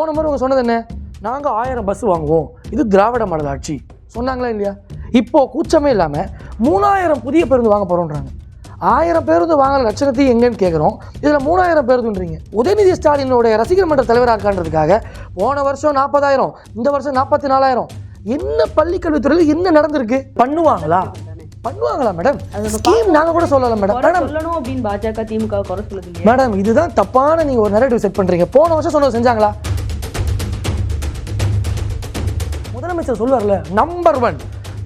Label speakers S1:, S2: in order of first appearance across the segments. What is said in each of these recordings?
S1: போன முறை அவங்க சொன்னது என்ன? நாங்கள் ஆயிரம் பஸ் வாங்குவோம். இது திராவிட மாடல் ஆட்சி. சொன்னாங்களா இல்லையா? இப்போ கூச்சமே இல்லாமல் மூணாயிரம் புதிய பேருந்து வாங்க போகிறோன்றாங்க ஆயிரம் பேருந்து வாங்குற லட்சணத்தையும் எங்கன்னு கேட்குறோம் இதில் மூணாயிரம் பேருந்துன்றீங்க. உதயநிதி ஸ்டாலினுடைய ரசிகர் மன்ற தலைவராக இருக்கான்றதுக்காக போன வருஷம் நாற்பதாயிரம் இந்த வருஷம் நாற்பத்தி நாலாயிரம் என்ன பள்ளிக்கல்வித்துறையில் என்ன நடந்திருக்கு? பண்ணுவாங்களா? பண்ணுவாங்களா மேடம் ஸ்கீம் நாங்கள் கூட சொல்லலாம் மேடம் மேடம்
S2: சொல்லணும் அப்படின்னு பாஜக திமுக குறை சொல்லுது
S1: மேடம் இதுதான் தப்பான நீங்க ஒரு நெரேட்டிவ் செட் பண்றீங்க. போன வருஷம் சொன்னது செஞ்சாங்களா? முதலமைச்சர் சொல்லுவார்ல நம்பர் ஒன்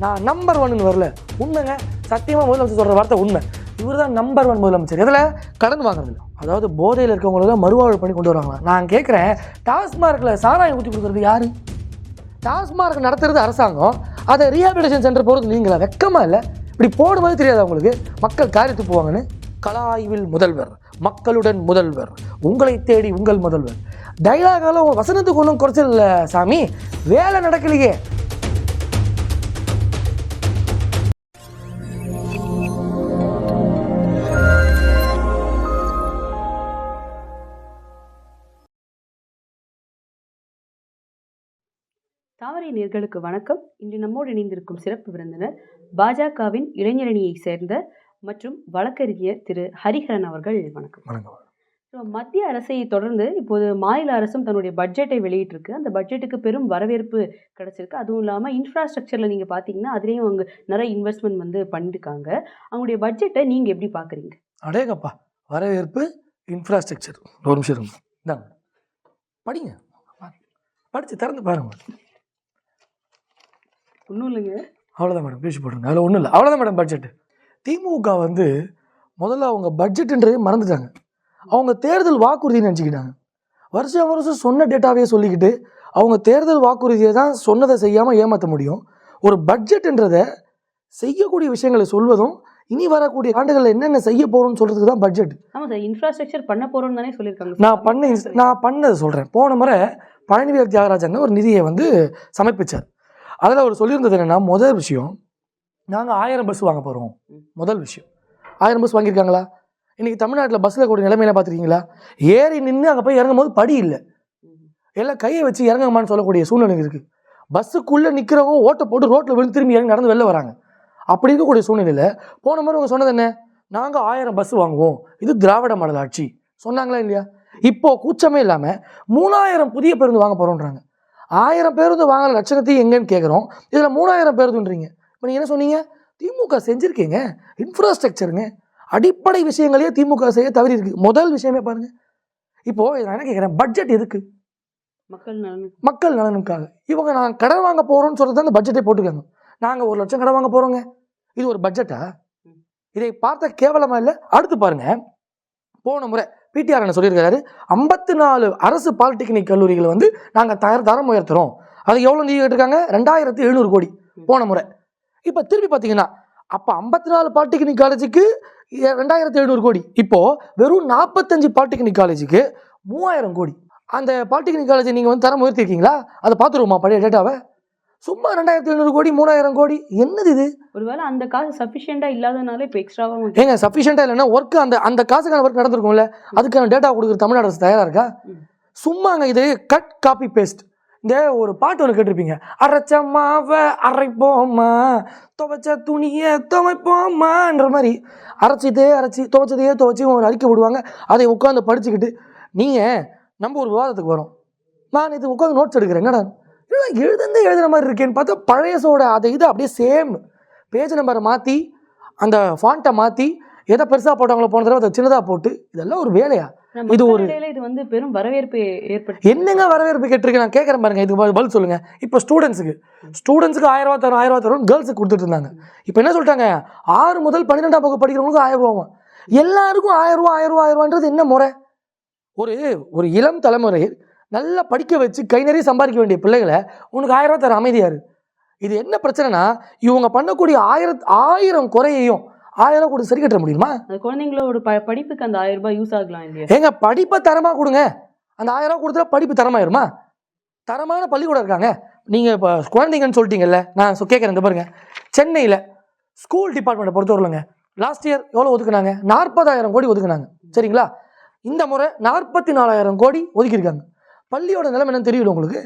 S1: நான் நம்பர் ஒன்னு வரல. உண்மைங்க. சத்தியமாக முதலமைச்சர் சொல்கிற வார்த்தை உண்மை. இவர் தான் நம்பர் ஒன் முதலமைச்சர். இதில் கடன் வாங்குறது அதாவது போதையில் இருக்கவங்களெல்லாம் மறுவாழ்வு பண்ணி கொண்டு வருவாங்க. நான் கேட்குறேன் டாஸ்மார்க்கில் சாராயம் ஊற்றி கொடுக்குறது யாரு? டாஸ்மார்க் நடத்துறது அரசாங்கம். அதை ரீஹாபிலிட்டேஷன் சென்டர் போகிறது நீங்களா? வெக்கமாக இல்லை? இப்படி போடும்போது தெரியாது அவங்களுக்கு. மக்கள் காரி துப்புவாங்கன்னு கலாய்வில் முதல்வர். மக்களுடன் முதல்வர். உங்களை தேடி உங்கள் முதல்வர். டைலாகெல்லாம் வசனத்துக்கு ஒன்றும் குறைச்சல் இல்லை சாமி. வேலை நடக்கலையே.
S2: தாமரை நேர்களுக்கு வணக்கம். இன்று நம்மோடு இணைந்திருக்கும் சிறப்பு விருந்தினர் பாஜகவின் இளைஞரணியை சேர்ந்த மற்றும் வழக்கறிஞர் திரு ஹரிஹரன் அவர்கள். வணக்கம்.
S1: வணக்கம்
S2: மத்திய அரசை தொடர்ந்து இப்போது மாநில அரசும் தன்னுடைய பட்ஜெட்டை வெளியிட்டிருக்கு. அந்த பட்ஜெட்டுக்கு பெரும் வரவேற்பு கிடைச்சிருக்கு. அதுவும் இல்லாமல் இன்ஃப்ராஸ்ட்ரக்சரில் நீங்கள் பார்த்தீங்கன்னா அதுலேயும் அவங்க நிறைய இன்வெஸ்ட்மெண்ட் வந்து பண்ணியிருக்காங்க அவங்களுடைய பட்ஜெட்டை நீங்கள் எப்படி பார்க்குறீங்க
S1: அடேங்கப்பா வரவேற்பு இன்ஃப்ராஸ்ட்ரக்சர் ஒரு நிமிஷம் இந்தாங்க. படிங்க. படித்து திறந்து பாருங்க.
S2: ஒன்றும் இல்லைங்க.
S1: அவ்வளோதான் மேடம். பேசி போட்டுருங்க. அதில் ஒன்றும் இல்லை. அவ்வளோதான் மேடம் பட்ஜெட் திமுக வந்து முதல்ல அவங்க பட்ஜெட்டுன்றதே மறந்துட்டாங்க. அவங்க தேர்தல் வாக்குறுதின்னு நினச்சிக்கிட்டாங்க. வருஷம் வருஷம் சொன்ன டேட்டாவே சொல்லிக்கிட்டு அவங்க தேர்தல் வாக்குறுதியை தான் சொன்னதை செய்யாமல் ஏமாற்ற முடியும். ஒரு பட்ஜெட்டுன்றதை செய்யக்கூடிய விஷயங்களை சொல்வதும் இனி வரக்கூடிய ஆண்டுகளில் என்னென்ன செய்ய போகிறோம்னு சொல்கிறதுக்கு தான் பட்ஜெட்
S2: ஆமாம் சார் இன்ஃப்ராஸ்ட்ரக்சர் பண்ண போகிறோம்னு தானே சொல்லியிருக்காங்க
S1: நான் பண்ண நான் பண்ணதை சொல்கிறேன் போன முறை பழனிவேல் தியாகராஜன் ஒரு நிதியை வந்து சமர்ப்பிச்சார். அதில் அவர் சொல்லியிருந்தது என்னென்னா முதல் விஷயம் நாங்கள் ஆயிரம் பஸ் வாங்க போகிறோம் முதல் விஷயம். ஆயிரம் பஸ் வாங்கியிருக்காங்களா? இன்றைக்கி தமிழ்நாட்டில் பஸ்ஸில் கூட நிலைமையில பார்த்துருக்கீங்களா? ஏறி நின்று அங்கே போய் இறங்கும் போது படி இல்லை. எல்லாம் கையை வச்சு இறங்குமான்னு சொல்லக்கூடிய சூழ்நிலை இருக்குது பஸ்ஸுக்குள்ளே நிற்கிறவங்க ஓட்டை போட்டு ரோட்டில் விழுந்து திரும்பி இறங்கி நடந்து வெளில வராங்க. அப்படி இருக்கக்கூடிய சூழ்நிலையில் போன முறை அவங்க சொன்னது என்ன? நாங்கள் ஆயிரம் பஸ் வாங்குவோம். இது திராவிட மாடல் ஆட்சி. சொன்னாங்களா இல்லையா? இப்போ கூச்சமே இல்லாமல் மூணாயிரம் புதிய பேருந்து வாங்க போகிறோன்றாங்க ஆயிரம் பேருந்து வாங்குற லட்சணத்தையும் எங்கன்னு கேட்குறோம் இதில் மூணாயிரம் பேருந்துன்றீங்க. இப்போ நீங்கள் என்ன சொன்னீங்க? திமுக செஞ்சுருக்கீங்க. இன்ஃப்ராஸ்ட்ரக்சருங்க அடிப்படை விஷயங்களையே திமுக செய்ய தவறி இருக்கு முதல் விஷயமே பாருங்க. இப்போ நான் என்ன கேட்குறேன்? பட்ஜெட் எதுக்கு?
S2: மக்கள் நலன்
S1: மக்கள் நலனுக்காக. இவங்க நான் கடன் வாங்க போகிறோம்னு சொல்கிறது அந்த பட்ஜெட்டை போட்டுருக்காங்க நாங்கள் ஒரு லட்சம் கடன் வாங்க போகிறோங்க இது ஒரு பட்ஜெட்டா இதை பார்த்த கேவலமா இல்லை? அடுத்து பாருங்க. போன முறை பிடிஆர் என்ன சொல்லியிருக்காரு ஐம்பத்தி நாலு அரசு பாலிடெக்னிக் கல்லூரிகளை வந்து நாங்கள் தர தரம் உயர்த்துறோம். அது எவ்வளோ நிதி கேட்டிருக்காங்க? ரெண்டாயிரத்தி எழுநூறு கோடி. போன முறை. இப்போ திருப்பி பார்த்தீங்கன்னா அப்போ ஐம்பத்தி நாலு பாலிடெக்னிக் காலேஜுக்கு ரெண்டாயிரத்தி எழுநூறு கோடி. இப்போ வெறும் நாற்பத்தஞ்சு பாலிடெக்னிக் காலேஜுக்கு மூவாயிரம் கோடி. அந்த பாலிடெக்னிக் காலேஜை நீங்கள் வந்து தரம் உயர்த்திருக்கீங்களா அதை பார்த்துருவோமா பழைய டேட்டாவை சும்மா ரெண்டாயிரத்தி எழுநூறு கோடி மூணாயிரம் கோடி என்னது இது?
S2: ஒருவேளை அந்த காசு சஃபிஷியண்டா இல்லாதனால இப்போ எக்ஸ்ட்ராவா
S1: ஏங்க சஃபிஷியண்டாக இல்லைன்னா ஒர்க்கு அந்த அந்த காசுக்கான ஒர்க் நடந்திருக்கும்ல? அதுக்கான டேட்டா கொடுக்குற தமிழ்நாடு அரசு தயாராக இருக்கா. சும்மாங்க இது கட் காப்பி பேஸ்ட் இந்த ஒரு பாட்டு ஒன்று கேட்டிருப்பீங்க. அரைச்ச மாவை அரைப்போம்மா துவைச்ச துணியை துவைப்போம்மான்ற மாதிரி அரைச்சிதே அரைச்சி துவைச்சதையே துவைச்சி ஒரு அறிக்கை விடுவாங்க அதை உட்காந்து படிச்சுக்கிட்டு நீங்கள் நம்ம ஒரு விவாதத்துக்கு வரோம். நான் இது உட்காந்து நோட்ஸ் எடுக்கிறேன். என்னடா? என்னடா எழுதுந்தே எழுதுன மாதிரி இருக்கேன்னு பார்த்தா பழையசோட அதை இது அப்படியே சேம் பேஜ் நம்பரை மாற்றி அந்த ஃபாண்ட்டை மாற்றி எதை பெருசாக போட்டாங்களோ போன தடவை அதை சின்னதாக போட்டு இதெல்லாம் ஒரு வேலையா? இது ஒரு-
S2: இது வந்து பெரும் வரவேற்பு ஏற்படுத்தி
S1: என்னங்க வரவேற்பு கேட்டிருக்கேன் நான் கேட்குறேன் பாருங்க. இதுக்கு பதில் சொல்லுங்க. இப்போ ஸ்டூடெண்ட்ஸுக்கு ஸ்டூடெண்ட்ஸுக்கு ஆயிரம் ரூபா தரும் ஆயிரம் ரூபா தரும் கேர்ள்ஸுக்கு கொடுத்துட்டு இருந்தாங்க. இப்போ என்ன சொல்லிட்டாங்க? ஆறு முதல் பன்னிரெண்டாம் வகுப்பு படிக்கிறவங்களுக்கு ஆயிரம் ரூபாவும் எல்லாருக்கும் ஆயிரம் ரூபா ஆயிரம் ரூபா ஆயிரம் ரூபான்றது என்ன முறை? ஒரு ஒரு இளம் தலைமுறை நல்லா படிக்க வச்சு கை நிறைய சம்பாதிக்க வேண்டிய பிள்ளைகளை உனக்கு ஆயிரம் ரூபா தர அமைதியாரு இது என்ன பிரச்சனைனா இவங்க பண்ணக்கூடிய ஆயிரத் ஆயிரம் குறையையும் ஆயிரம் கொடுத்து சரி கட்ட முடியுமா?
S2: அந்த குழந்தைங்களோட ப படிப்புக்கு அந்த ஆயிரம் ரூபாய் யூஸ் ஆகலாம் இல்லையா?
S1: ஏங்க படிப்பை தரமா கொடுங்க. அந்த ஆயிரம் ரூபா கொடுத்தா படிப்பு தரமாயிருமா? தரமான பள்ளிக்கூடம் இருக்காங்க. நீங்கள் இப்போ குழந்தைங்கன்னு சொல்லிட்டீங்கல்ல நான் கேட்குறேன் இந்த பாருங்க. சென்னையில் ஸ்கூல் டிபார்ட்மெண்ட்டை பொறுத்தவரைலங்க லாஸ்ட் இயர் எவ்வளோ ஒதுக்குனாங்க? நாற்பதாயிரம் கோடி ஒதுக்குனாங்க. சரிங்களா? இந்த முறை நாற்பத்தி நாலாயிரம் கோடி ஒதுக்கியிருக்காங்க. பள்ளியோட நிலைமை என்னன்னு தெரியல உங்களுக்கு?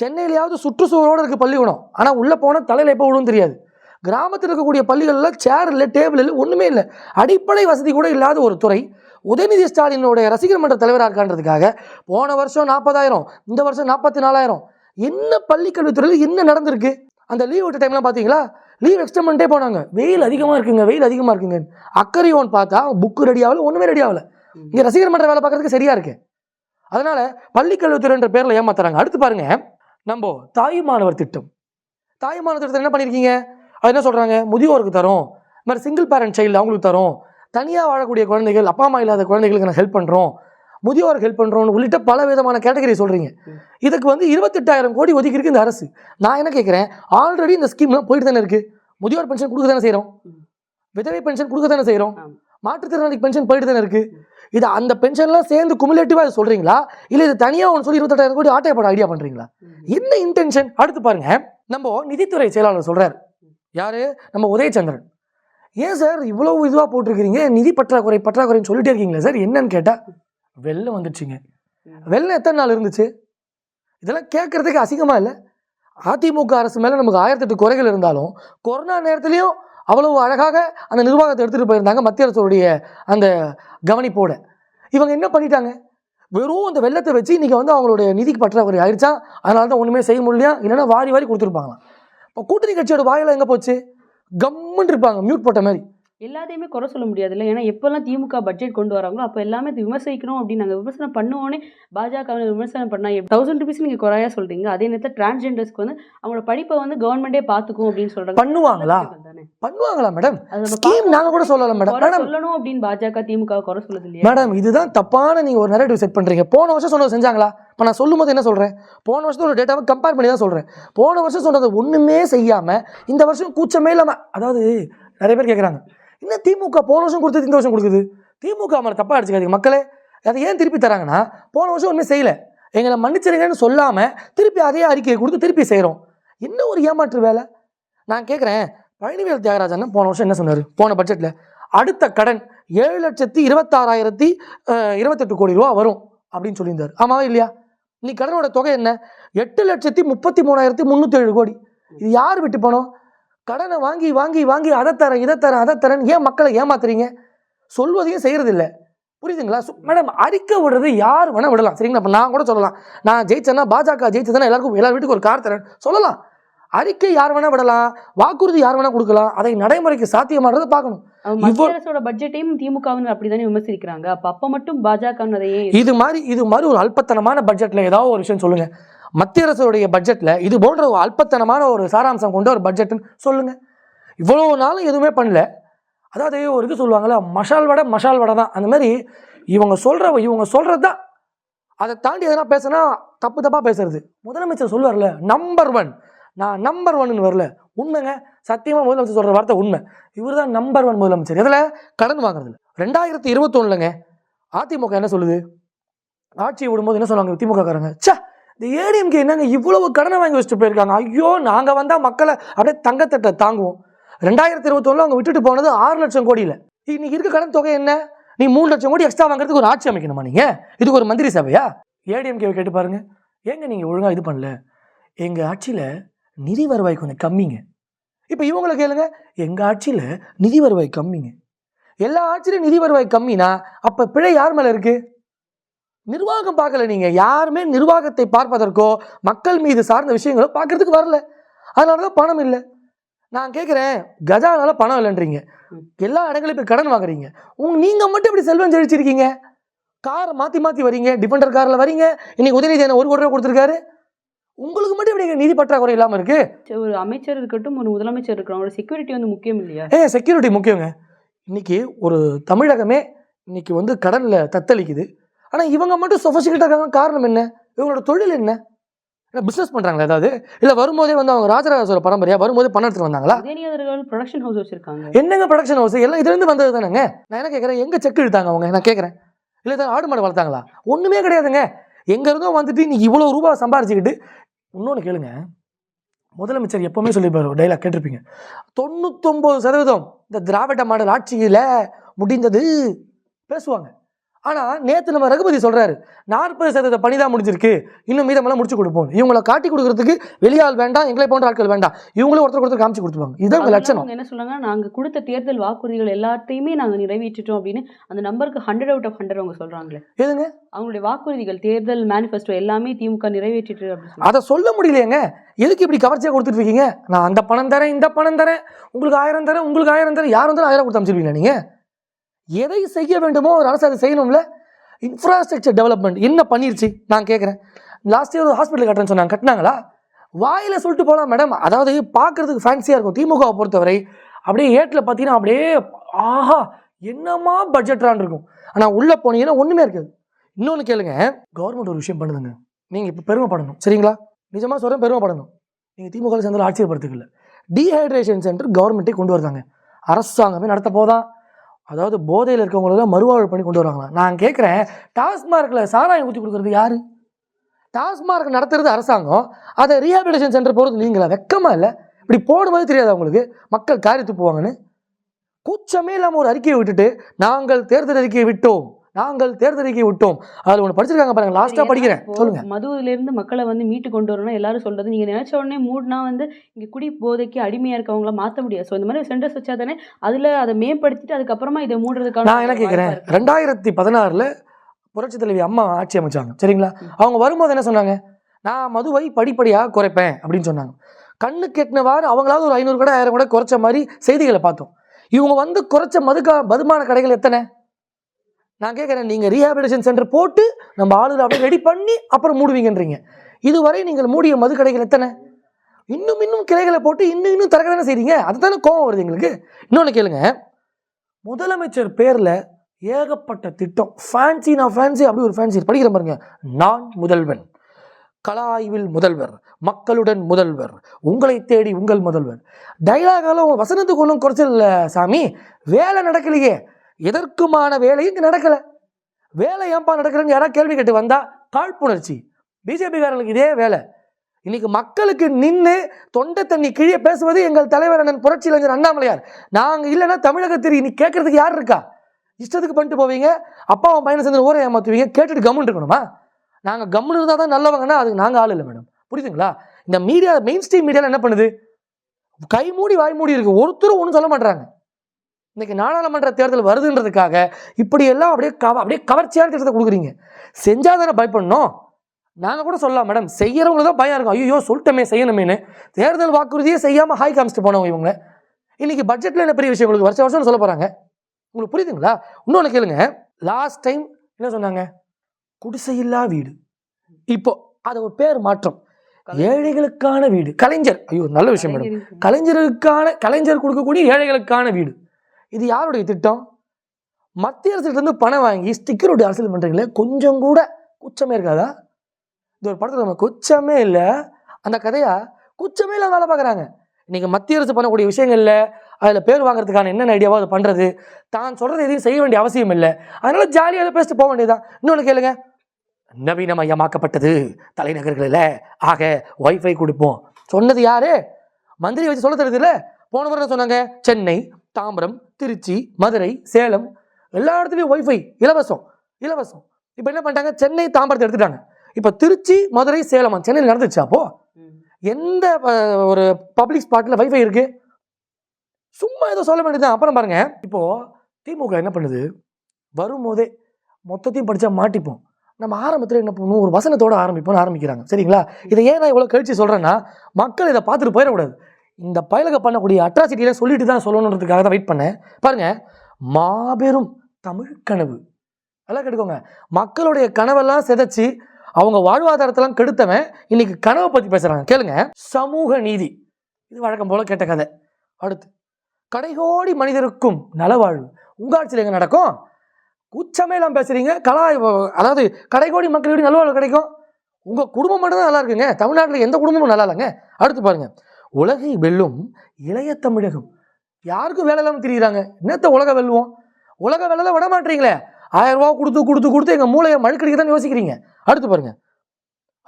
S1: சென்னையிலேயாவது சுற்றுச்சூழலோடு இருக்குது பள்ளிக்கூடம். ஆனால் உள்ளே போனால் தலையில் எப்போ விழுவும் தெரியாது. கிராமத்தில் இருக்கக்கூடிய பள்ளிகளில் சேர் இல்லை டேபிள் இல்லை ஒன்றுமே இல்லை. அடிப்படை வசதி கூட இல்லாத ஒரு துறை. உதயநிதி ஸ்டாலினுடைய ரசிகர் மன்ற தலைவராக இருக்கான்றதுக்காக போன வருஷம் நாற்பதாயிரம் இந்த வருஷம் நாற்பத்தி நாலாயிரம் என்ன பள்ளிக்கல்வித்துறையில் என்ன நடந்திருக்கு? அந்த லீவ் விட்ட டைம்லாம் பார்த்தீங்களா லீவ் எக்ஸ்டெண்ட் பண்ணிட்டே போனாங்க. வெயில் அதிகமாக இருக்குங்க வெயில் அதிகமாக இருக்குங்க. அக்கறையோன் பார்த்தா புக்கு ரெடி ஆகல ஒன்றுமே ரெடி ஆகல. இங்கே ரசிகர் மன்ற வேலை பார்க்குறதுக்கு சரியாக இருக்கு. அதனால் பள்ளிக்கல்வித்துறைன்ற பேரில் ஏமாத்துறாங்க. அடுத்து பாருங்கள் நம்ம தாய் மாணவர் திட்டம். தாய் மாணவர் திட்டத்தில் என்ன பண்ணியிருக்கீங்க அது என்ன சொல்றாங்க? முதியோருக்கு தரோம். இந்த மாதிரி சிங்கிள் பேரண்ட் சைல்டு அவங்களுக்கு தரோம். தனியாக வாழக்கூடிய குழந்தைகள் அப்பா அம்மா இல்லாத குழந்தைகளுக்கு நான் ஹெல்ப் பண்ணுறோம் முதியோருக்கு ஹெல்ப் பண்ணுறோம் உள்ளிட்ட பல விதமான கேட்டகரி சொல்கிறீங்க. இதுக்கு வந்து இருபத்தெட்டாயிரம் கோடி ஒதுக்கி இருக்கு இந்த அரசு. நான் என்ன கேட்குறேன் ஆல்ரெடி இந்த ஸ்கீம்லாம் போயிட்டு தானே இருக்கு. முதியோர் பென்ஷன் கொடுக்க தானே செய்கிறோம். விதவை பென்ஷன் கொடுக்க தானே செய்கிறோம்
S2: ஆமா.
S1: மாற்றுத்திறனாளிக்கு பென்ஷன் போயிட்டு தானே இருக்கு. இது அந்த பென்ஷன்லாம் சேர்ந்து குமுலேட்டிவாக சொல்கிறீங்களா இல்லை இது தனியாக ஒன்று சொல்லி இருபத்தெட்டாயிரம் கோடி ஆட்டைய போட ஐடியா பண்ணுறீங்களா என்ன இன்டென்ஷன் அடுத்து பாருங்க. நம்ம நிதித்துறை செயலாளர் சொல்றாரு. யாரு? நம்ம உதயச்சந்திரன் ஏன் சார் இவ்வளவு இதுவாக போட்டிருக்கிறீங்க? நிதி பற்றாக்குறை பற்றாக்குறைன்னு சொல்லிட்டே இருக்கீங்களா சார்? என்னன்னு கேட்டா வெள்ளம் வந்துடுச்சுங்க. வெள்ளம் எத்தனை நாள் இருந்துச்சு? இதெல்லாம் கேட்கறதுக்கு அசிங்கமா இல்லை? அதிமுக அரசு மேலே நமக்கு ஆயிரத்தெட்டு குறைகள் இருந்தாலும் கொரோனா நேரத்துலையும் அவ்வளவு அழகாக அந்த நிர்வாகத்தை எடுத்துகிட்டு போயிருந்தாங்க மத்திய அரசுடைய அந்த கவனிப்போட. இவங்க என்ன பண்ணிட்டாங்க? வெறும் அந்த வெள்ளத்தை வச்சு இன்னைக்கு வந்து அவங்களுடைய நிதிக்கு பற்றாக்குறை ஆயிடுச்சா? அதனால தான் ஒன்றுமே செய்ய முடியலையா? இல்லைன்னா வாரி வாரி கொடுத்துருப்பாங்களாம். இப்போ கூட்டணி கட்சியோட வாயில எங்கே போச்சு? கம்முன்னு இருப்பாங்க மியூட் போட்ட மாதிரி.
S2: எல்லாத்தையுமே குறை சொல்ல முடியாதுல்ல? ஏன்னா எப்போல்லாம் திமுக பட்ஜெட் கொண்டு வராங்களோ அப்போ எல்லாமே விமர்சிக்கணும் அப்படின்னு நாங்கள் விமர்சனம் பண்ணுவோன்னே பாஜக விமர்சனம் பண்ணா தௌசண்ட் ருபீஸ் நீங்கள் குறையா சொல்றீங்க. அதே நேரத்தில் டிரான்ஸ்ஜெண்டர்ஸ்க்கு வந்து அவங்களோட படிப்பை வந்து கவர்மெண்டே பார்த்துக்கும் அப்படின்னு சொல்றாங்க.
S1: பண்ணுவாங்களா? பண்ணுவாங்களா மேடம் ஸ்கீம் நாங்கள் கூட சொல்லலாம் மேடம் மேடம்
S2: சொல்லணும் அப்படின்னு பாஜக திமுக குறை சொல்லுது இல்லையா
S1: மேடம் இதுதான் தப்பான நீங்க ஒரு நரேட்டிவ் செட் பண்றீங்க. போன வருஷம் சொன்னது செஞ்சாங்களா? இப்போ நான் சொல்லும் போது என்ன சொல்கிறேன் போன வருஷத்தோட டேட்டாவை கம்பேர் பண்ணி தான் சொல்கிறேன் போன வருஷம் சொன்னது ஒன்றுமே செய்யாமல் இந்த வருஷம் கூச்சமே இல்லாமல் அதாவது நிறைய பேர் கேட்குறாங்க என்ன திமுக போன வருஷம் கொடுத்தது இந்த வருஷம் கொடுக்குது? திமுக மேலே தப்பாக அடிச்சுக்காதீங்க மக்களே. அதை ஏன் திருப்பி தராங்கன்னா போன வருஷம் ஒன்றுமே செய்யலை. எங்களை மன்னிச்சிருங்கன்னு சொல்லாமல் திருப்பி அதே அறிக்கையை கொடுத்து திருப்பி செய்கிறோம் என்ன ஒரு ஏமாற்று வேலை? நான் கேட்குறேன் பழனிவேல் தியாகராஜன் போன வருஷம் என்ன சொன்னார்? போன பட்ஜெட்டில் அடுத்த கடன் ஏழு லட்சத்தி இருபத்தாறாயிரத்தி இருபத்தெட்டு கோடி ரூபா வரும் அப்படின்னு சொல்லியிருந்தார். ஆமாவா இல்லையா? இன்னைக்கு கடனோட தொகை என்ன? எட்டு லட்சத்தி முப்பத்தி மூணாயிரத்தி முந்நூற்றி ஏழு கோடி. இது யார் விட்டு பணம் கடனை வாங்கி வாங்கி வாங்கி அதை தரேன் இதை தரேன் அதை தரேன். ஏன் மக்களை ஏமாத்துறீங்க? சொல்வதையும் செய்கிறதில்ல புரியுதுங்களா? சு- மேடம் அறிக்கை விடுறது யார் வேணால் விடலாம். சரிங்களா? இப்போ நான் கூட சொல்லலாம். நான் ஜெயிச்சேன்னா பாஜக ஜெயிச்சதுன்னா எல்லாருக்கும் எல்லார் வீட்டுக்கு ஒரு கார் தரேன். சொல்லலாம். அறிக்கை யார் வேணா விடலாம் வாக்குறுதி யார் வேணா கொடுக்கலாம் அதை நடைமுறைக்கு சாத்தியமானதை பார்க்கணும்.
S2: மத்திய அரசோட பட்ஜெட்டையும் திமுகவினர் அப்படிதானே விமர்சிக்கிறாங்க. அப்ப அப்ப மட்டும் பாஜக
S1: இது மாதிரி இது மாதிரி ஒரு அல்பத்தனமான பட்ஜெட்ல ஏதாவது ஒரு விஷயம் சொல்லுங்க. மத்திய அரசுடைய பட்ஜெட்ல இது போன்ற ஒரு அல்பத்தனமான ஒரு சாராம்சம் கொண்ட ஒரு பட்ஜெட்னு சொல்லுங்க. இவ்வளவு நாளும் எதுவுமே பண்ணல. அதாவது ஒரு இது சொல்லுவாங்கல்ல மசால் வடை மசால் வடை தான் அந்த மாதிரி இவங்க சொல்ற இவங்க சொல்றது தான் அதை தாண்டி எதனா பேசுனா தப்பு தப்பா பேசுறது. முதலமைச்சர் சொல்லுவார்ல நம்பர் ஒன் நான் நம்பர் ஒன்னு வரல. உண்மைங்க. சத்தியமாக முதலமைச்சர் சொல்கிற வார்த்தை உண்மை. இவர் தான் நம்பர் ஒன் முதலமைச்சர். எதில்? கடன் வாங்குறதுல. ரெண்டாயிரத்தி இருபத்தொன்னுலங்க அதிமுக என்ன சொல்லுது? ஆட்சி விடும்போது என்ன சொன்னாங்க திமுகக்காரங்க? காரங்க இந்த ஏடிஎம்கே என்னங்க இவ்வளவு கடனை வாங்கி வச்சுட்டு போயிருக்காங்க? ஐயோ நாங்கள் வந்தால் மக்களை அப்படியே தங்கத்தட்டை தாங்குவோம். ரெண்டாயிரத்தி இருபத்தொன்னுல அவங்க விட்டுட்டு போனது ஆறு லட்சம் கோடியில். இன்னைக்கு இருக்க கடன் தொகை என்ன? நீ மூணு லட்சம் கோடி எக்ஸ்ட்ரா வாங்குறதுக்கு ஒரு ஆட்சி அமைக்கணுமா நீங்க? இதுக்கு ஒரு மந்திரி சபையா? ஏடிஎம்கே கேட்டு பாருங்க. ஏங்க நீங்கள் ஒழுங்காக இது பண்ணல? எங்கள் ஆட்சியில் நிதி வருவாய் கொஞ்சம் கம்மிங்க. இப்போ இவங்களை கேளுங்க எங்கள் ஆட்சியில் நிதி வருவாய் கம்மிங்க. எல்லா ஆட்சியிலும் நிதி வருவாய் கம்மினா அப்போ பிழை யார் மேலே இருக்குது நிர்வாகம் பார்க்கல நீங்கள் யாருமே நிர்வாகத்தை பார்ப்பதற்கோ மக்கள் மீது சார்ந்த விஷயங்களோ பார்க்கறதுக்கு வரல. அதனால தான் பணம் இல்லை. நான் கேட்குறேன் கஜானால பணம் இல்லைன்றீங்க. எல்லா இடங்களையும் இப்போ கடன் வாங்குறீங்க. உங்க நீங்கள் மட்டும் இப்படி செல்வம் செழிச்சிருக்கீங்க. காரை மாற்றி மாற்றி வரீங்க. டிஃபெண்டர் காரில் வரீங்க. இன்னைக்கு உதயநிதி என்ன ஒரு கோடி ரூபா கொடுத்துருக்காரு. உங்களுக்கு மட்டும் இப்படி நிதி பற்றாக்குறை இல்லாம இருக்கு?
S2: ஒரு அமைச்சர் இருக்கட்டும் ஒரு முதலமைச்சர் இருக்கட்டும் அவரோட செக்யூரிட்டி வந்து முக்கியம் இல்லையா?
S1: ஏ செக்யூரிட்டி முக்கியங்க. இன்னைக்கு ஒரு தமிழகமே இன்னைக்கு வந்து கடல்ல தத்தளிக்குது. ஆனா இவங்க மட்டும் சொஃபசிக்கிட்ட இருக்காங்க. காரணம் என்ன? இவங்களோட தொழில் என்ன? பிஸ்னஸ் பண்றாங்களா ஏதாவது? இல்ல வரும்போதே வந்து அவங்க ராஜராஜோட பரம்பரையா வரும்போதே பணம் எடுத்துட்டு வந்தாங்களா?
S2: ப்ரொடக்ஷன் ஹவுஸ் வச்சிருக்காங்க.
S1: என்னங்க ப்ரொடக்ஷன் ஹவுஸ் எல்லாம் இதுல இருந்து வந்தது தானேங்க? நான் என்ன கேட்கறேன் எங்க செக் இழுத்தாங்க அவங்க? நான் கேட்கறேன் இல்ல ஏதாவது ஆடு மாடு வளர்த்தாங்களா? ஒண்ணுமே கிடையாதுங்க. எங்க இருந்தோ வந்துட்டு இன்னைக்கு இவ்வளவு ரூபாய் சம்பாரிச்சுக்கிட்டு இன்னொன்று கேளுங்க. முதலமைச்சர் எப்போவுமே சொல்லியிருப்பார் ஒரு டைலாக் கேட்டிருப்பீங்க. தொண்ணூத்தொம்பது சதவீதம் இந்த திராவிட மாடல் ஆட்சியில் முடிந்தது பேசுவாங்க. ஆனால் நேற்று நம்ம ரகுபதி சொல்கிறாரு நாற்பது சதவீத பணி தான் முடிஞ்சிருக்கு இன்னும் மீதமெல்லாம் முடிச்சு கொடுப்போம். இவங்களை காட்டி கொடுக்கறதுக்கு வெளியால் வேண்டாம் எங்களை போன்ற ஆட்கள் வேண்டாம். இவங்களும் ஒருத்தர் ஒருத்தர் காமிச்சு கொடுத்துருவாங்க. இதுதான் உங்க
S2: அதனால
S1: லட்சணம்.
S2: என்ன சொல்றாங்க நாங்க கொடுத்த தேர்தல் வாக்குறுதிகள் எல்லாத்தையுமே நாங்க நிறைவேற்றிட்டோம் அப்படின்னு அந்த நம்பருக்கு ஹண்ட்ரட் அவுட் ஆஃப் ஹண்ட்ரட் அவங்க சொல்றாங்களே.
S1: எதுங்க?
S2: அவங்களுடைய வாக்குறுதிகள் தேர்தல் மேனிஃபெஸ்டோ எல்லாமே திமுக நிறைவேற்றிட்டு
S1: அதை சொல்ல முடியலையேங்க. எதுக்கு இப்படி கவர்ச்சியாக கொடுத்துட்டு இருக்கீங்க? நான் அந்த பணம் தரேன் இந்த பணம் தரேன். உங்களுக்கு ஆயிரம் தரேன் உங்களுக்கு ஆயிரம் தரேன். யார் வந்தாலும் ஆயிரம் கொடுத்து அமைச்சிருவீங்களா நீங்கள் எதை செய்ய வேண்டுமோ ஒரு அரசு அதை செய்யணும்ல? இன்ஃப்ராஸ்ட்ரக்சர் டெவலப்மெண்ட் என்ன பண்ணிருச்சு? நான் கேட்குறேன் லாஸ்ட் இயர் ஒரு ஹாஸ்பிட்டல் கட்டுறேன்னு சொன்னாங்க. கட்டினாங்களா? வாயில் சொல்லிட்டு போகலாம் மேடம் அதாவது பார்க்கறதுக்கு ஃபேன்சியாக இருக்கும். திமுகவை பொறுத்தவரை அப்படியே ஏட்டில் பார்த்தீங்கன்னா அப்படியே ஆஹா என்னமா பட்ஜெட்ரான் இருக்கும். ஆனால் உள்ளே போனீங்கன்னா ஒன்றுமே இருக்காது. இன்னொன்று கேளுங்க. கவர்மெண்ட் ஒரு விஷயம் பண்ணுதுங்க. நீங்கள் இப்போ பெருமைப்படணும். சரிங்களா? நிஜமாக சொல்கிறேன் பெருமைப்படணும். நீங்கள் திமுக சேர்ந்தாலும் ஆட்சியப்படுத்துக்கல டீஹைட்ரேஷன் சென்டர் கவர்மெண்ட்டே கொண்டு வருதாங்க. அரசாங்கமே நடத்த போதான் அதாவது போதையில் இருக்கவங்களெல்லாம் மறுவாழ்வு பண்ணி கொண்டு வராங்களா நான் கேட்குறேன் டாஸ்மார்க்கில் சாராயம் ஊற்றி கொடுக்குறது யார்? டாஸ்மார்க் நடத்துறது அரசாங்கம். அதை ரீஹாபிலிட்டேஷன் சென்டர் போகிறது நீங்களா? வெக்கமாக இல்லை? இப்படி போடும்போது தெரியாது அவங்களுக்கு மக்கள் காரி போவாங்கன்னு கூச்சமே இல்லாமல் ஒரு அறிக்கையை விட்டுட்டு நாங்கள் தேர்தல் அறிக்கையை விட்டோம். நாங்கள் தேர்தல் அறிக்கையை விட்டோம். அதில் ஒன்று படிச்சிருக்காங்க பாருங்க லாஸ்ட்டாக படிக்கிறேன். சொல்லுங்க.
S2: மதுவில இருந்து மக்களை வந்து மீட்டு கொண்டு வரணும் எல்லாரும் சொல்றது நீங்க நினைச்ச உடனே மூடினா வந்து இங்க குடி போதைக்கு அடிமையா இருக்கவங்கள மாத்த முடியாது. ஸோ இந்த மாதிரி சென்டர்ஸ் வச்சா தானே அதுல அதை மேம்படுத்திட்டு அதுக்கப்புறமா இதை மூடுறதுக்கான
S1: நான் என்ன கேட்குறேன். ரெண்டாயிரத்தி பதினாறில் புரட்சி தலைவி அம்மா ஆட்சி அமைச்சாங்க. சரிங்களா? அவங்க வரும்போது என்ன சொன்னாங்க? நான் மதுவை படிப்படியாக குறைப்பேன் அப்படின்னு சொன்னாங்க. கண்ணு கெட்டினவாறு அவங்களாவது ஒரு ஐநூறு கடை ஆயிரம் கடை குறைச்ச மாதிரி செய்திகளை பார்த்தோம். இவங்க வந்து குறைச்ச மதுக்கா மதுமான கடைகள் எத்தனை? நான் கேட்குறேன் நீங்கள் ரீஹாபிலிட்டேஷன் சென்டர் போட்டு நம்ம ஆளுகளை அப்படியே ரெடி பண்ணி அப்புறம் மூடுவீங்கன்றீங்க. இதுவரை நீங்கள் மூடிய மது கடைகள் எத்தனை? இன்னும் இன்னும் கிளைகளை போட்டு இன்னும் இன்னும் திறக்க தானே அது அதுதானே கோவம் வருது எங்களுக்கு. இன்னொன்று கேளுங்க. முதலமைச்சர் பேரில் ஏகப்பட்ட திட்டம். ஃபேன்சி நான் ஃபேன்சி அப்படி ஒரு ஃபேன்சி படிக்கிற பாருங்க. நான் முதல்வன். கலாய்வில் முதல்வர். மக்களுடன் முதல்வர். உங்களை தேடி உங்கள் முதல்வர். டைலாகால வசனத்துக்கு ஒன்றும் குறைச்சல் சாமி. வேலை நடக்கலையே. எதற்குமான வேலையும் இங்கே நடக்கலை. வேலை ஏன்பா நடக்கிறேன்னு யாராவது கேள்வி கேட்டு வந்தால் காழ்ப்புணர்ச்சி. பிஜேபிக்காரர்களுக்கு இதே வேலை. இன்னைக்கு மக்களுக்கு நின்று தொண்டை தண்ணி கீழே பேசுவது எங்கள் தலைவர் அண்ணன் புரட்சி இளைஞர் அண்ணாமலையார். நாங்கள் இல்லைன்னா தமிழகத்தில் இன்னைக்கு கேட்கறதுக்கு யார் இருக்கா? இஷ்டத்துக்கு பண்ணிட்டு போவீங்க. அப்பாவை பையனை சேர்ந்து ஊரை ஏமாத்துவீங்க. கேட்டுட்டு கம்முன்னு இருக்கணுமா? நாங்கள் கம்முன்னு இருந்தால் தான் நல்லவங்கன்னா அதுக்கு நாங்கள் ஆள் இல்லை மேடம். புரியுதுங்களா? இந்த மீடியா மெயின் ஸ்ட்ரீம் மீடியாவில் என்ன பண்ணுது? கை மூடி வாய் மூடி இருக்குது ஒருத்தரும் ஒன்றும் சொல்ல மாட்டுறாங்க இன்னைக்கு நாடாளுமன்ற தேர்தல் வருதுன்றதுக்காக இப்படி எல்லாம் அப்படியே கவ அப்படியே கவர்ச்சியான திட்டத்தை கொடுக்குறீங்க. செஞ்சால் தானே பயப்படணும்? நாங்கள் கூட சொல்லலாம் மேடம் செய்யறவங்களுக்கு தான் பயம் இருக்கும். ஐயோ சொல்லிட்டோமே செய்யணுமேனு தேர்தல் வாக்குறுதியே செய்யாமல் ஹாய் காமிச்சிட்டு போனவங்க இவங்க இன்னைக்கு பட்ஜெட்டில் என்ன பெரிய விஷயம் உங்களுக்கு வருஷம் வருஷம் சொல்ல போகிறாங்க உங்களுக்கு புரியுதுங்களா? இன்னொன்று கேளுங்க. லாஸ்ட் டைம் என்ன சொன்னாங்க? குடிசையில்லா வீடு. இப்போ அது ஒரு பேர் மாற்றம். ஏழைகளுக்கான வீடு. கலைஞர். ஐயோ நல்ல விஷயம் மேடம்
S2: கலைஞருக்கு.
S1: கலைஞருக்கான கலைஞர் கொடுக்கக்கூடிய ஏழைகளுக்கான வீடு. இது யாருடைய திட்டம்? மத்திய அரசுலேருந்து பணம் வாங்கி ஸ்டிக்கருடைய அரசியல் பண்ணுறீங்களே கொஞ்சம் கூட குச்சமே இருக்காதா? இந்த ஒரு படத்தில் நம்ம குச்சமே இல்லை. அந்த கதையா? குச்சமே இல்லை வேலை பார்க்குறாங்க இன்றைக்கி மத்திய அரசு பண்ணக்கூடிய விஷயங்கள்ல அதில் பேர் வாங்குறதுக்கான என்னென்ன ஐடியாவோ அதை பண்ணுறது தான் சொல்கிறது எதையும் செய்ய வேண்டிய அவசியம் இல்லை. அதனால் ஜாலியாக அதை பேசிட்டு போக வேண்டியதான் இன்னொன்று கேளுங்க. நவீனமயமாக்கப்பட்டது தலைநகர்களில். ஆக ஒய்ஃபை கொடுப்போம். சொன்னது யாரு? மந்திரி வச்சு சொல்ல தெரியுதுல்ல? போன முறை சொன்னாங்க? சென்னை தாம்பரம் திருச்சி மதுரை சேலம் எல்லா இடத்துலையும் ஒய்ஃபை இலவசம் இலவசம். இப்போ என்ன பண்ணிட்டாங்க? சென்னை தாம்பரத்தை எடுத்துட்டாங்க. இப்போ திருச்சி மதுரை சேலம் சென்னையில் நடந்துச்சு அப்போ. எந்த ஒரு பப்ளிக் ஸ்பாட்டில் வைஃபை இருக்கு? சும்மா ஏதோ சொல்ல வேண்டியதுதான். அப்புறம் பாருங்க. இப்போ திமுக என்ன பண்ணுது? வரும்போதே மொத்தத்தையும் படிச்சா மாட்டிப்போம். நம்ம ஆரம்பத்தில் என்ன பண்ணுவோம்? ஒரு வசனத்தோட ஆரம்பிப்போம்னு ஆரம்பிக்கிறாங்க. சரிங்களா? இதை ஏன் நான் இவ்வளோ கழிச்சு சொல்கிறேன்னா மக்கள் இதை பார்த்துட்டு போயிடக்கூடாது. இந்த பயலுக பண்ணக்கூடிய அட்ராசிட்டியில் சொல்லிட்டு தான் சொல்லணுன்றதுக்காக தான் வெயிட் பண்ணேன். பாருங்கள் மாபெரும் தமிழ் கனவு. நல்லா கேட்டுக்கோங்க. மக்களுடைய கனவெல்லாம் சிதைச்சி அவங்க வாழ்வாதாரத்தெல்லாம் கெடுத்தவன் இன்னைக்கு கனவை பற்றி பேசுகிறாங்க கேளுங்க. சமூக நீதி. இது வழக்கம் போல் கேட்ட கதை. அடுத்து கடைகோடி மனிதருக்கும் நலவாழ்வு. உங்கள் ஆட்சியில் எங்கே நடக்கும்? உச்சமே இல்லாமல் பேசுகிறீங்க கலா அதாவது கடைகோடி மக்களுடைய நல்வாழ்வு கிடைக்கும்? உங்கள் குடும்பம் மட்டும் தான் நல்லா இருக்குங்க. தமிழ்நாட்டில் எந்த குடும்பமும் நல்லா இல்லைங்க. அடுத்து பாருங்கள் உலகை வெல்லும் இளைய தமிழகம். யாருக்கும் வேலை இல்லாமல் தெரியுறாங்க? என்னத்த உலக வெல்லுவோம் உலக வேலை விட மாட்டீங்களே ஆயிரம் ரூபா கொடுத்து கொடுத்து கொடுத்து எங்கள் மூளையை மழுக்கடிக்க தான் யோசிக்கிறீங்க? அடுத்து பாருங்க.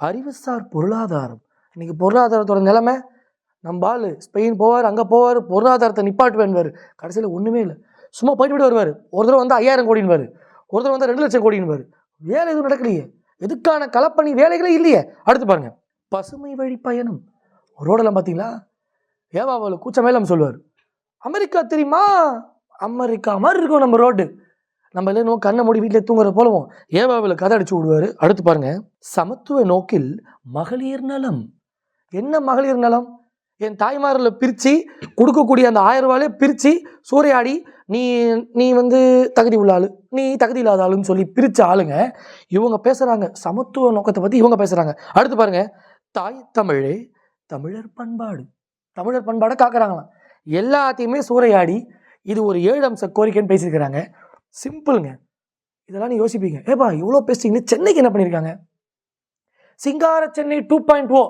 S1: அறிவுசார் பொருளாதாரம். இன்னைக்கு பொருளாதாரத்தோட நிலைமை நம்ம ஆள் ஸ்பெயின் போவார் அங்கே போவார் பொருளாதாரத்தை நிப்பாட்டுவேன்வார் கடைசியில் ஒன்றுமே இல்லை. சும்மா போயிட்டு விட்டு வருவார். ஒரு தடவை வந்து ஐயாயிரம் கோடின்வார் தடவை வந்து ரெண்டு லட்சம் கோடின்னு வேலை எதுவும் நடக்கலையே. எதுக்கான களப்பணி வேலைகளே இல்லையே. அடுத்து பாருங்க. பசுமை வழி பயணம். ரோடெல்லாம் பார்த்தீங்களா? ஏவாவில் கூச்சமேலம் சொல்லுவார். அமெரிக்கா தெரியுமா? அமெரிக்கா மாதிரி இருக்கும் நம்ம ரோடு. நம்ம எல்லாம் கண்ணை மூடி வீட்டில் தூங்குற போலவும் ஏவாவில் கதை அடிச்சு விடுவார். அடுத்து பாருங்க. சமத்துவ நோக்கில் மகளிர் நலம். என்ன மகளிர் நலம்? என் தாய்மாரில் பிரித்து கொடுக்கக்கூடிய அந்த ஆயிரம் ரூபாயிலே பிரித்து சூறையாடி நீ நீ வந்து தகுதி உள்ள ஆளு நீ தகுதி இல்லாத ஆளுன்னு சொல்லி பிரித்த ஆளுங்க இவங்க பேசுகிறாங்க சமத்துவ நோக்கத்தை பற்றி இவங்க பேசுகிறாங்க அடுத்து பாருங்கள் தாய் தமிழே தமிழர் பண்பாடு. தமிழர் பண்பாடை காக்குறாங்களாம். எல்லாத்தையுமே சூறையாடி இது ஒரு ஏழு அம்ச கோரிக்கைன்னு பேசியிருக்கிறாங்க. சிம்பிளுங்க. இதெல்லாம் நீ யோசிப்பீங்க. ஏப்பா இவ்வளோ பேசிட்டீங்கன்னு சென்னைக்கு என்ன பண்ணியிருக்காங்க? சிங்கார சென்னை டூ பாயிண்ட் ஓ